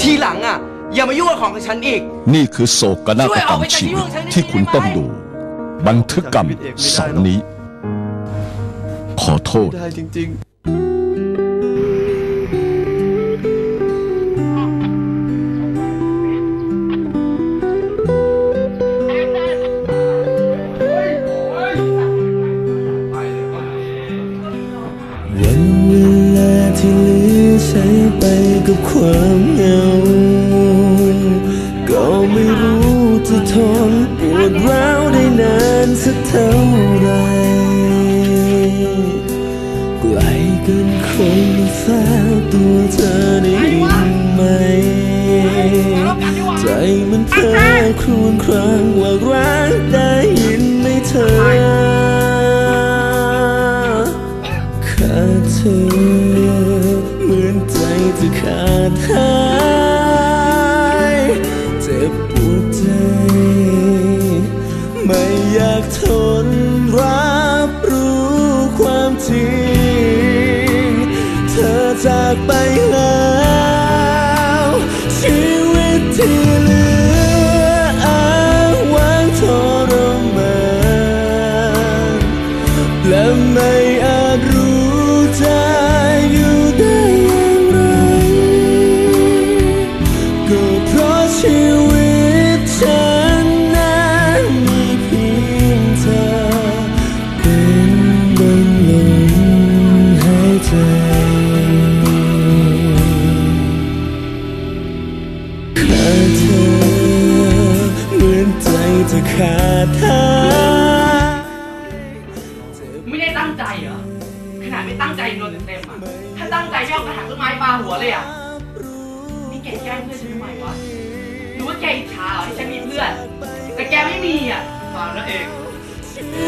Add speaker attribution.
Speaker 1: ทีหลังอะ อย่ามายุ่งกับของของฉันอีก
Speaker 2: นี่คือโศกนาฏกรรมชีวิตที่คุณต้องดู บันทึกกรรมเสาร์นี้ ขอโทษ
Speaker 1: ได้จริง
Speaker 3: วันเวลาที่เหลือ ใช้ไปกับความเหงา ก็ไม่รู้จะทนปวดร้าวได้นานสักเท่าไรไกลเกินคนมาแฝงตัวเธอได้ยินไหม ใจมันเพ้อครวญครางว่ารักได้ จะขาดหายเจ็บปวดใจ ไม่อยากทนรับรู้ความจริง เธอจากไป จจะขาดหาย
Speaker 4: ไม่ได้ตั้งใจเหรอ ขนาดไม่ตั้งใจโดนเต็มๆอะ ถ้าตั้งใจไม่เอากระถางต้นไม้ปาหัวเลยอะ นี่แกแกล้งเพื่อนฉันทำไมวะ หรือว่าแกอิจฉาเหรอที่ฉันมีเพื่อน แต่แกไม่มีอะฟังแล้วเอง
Speaker 3: ชีวิตที่เหลื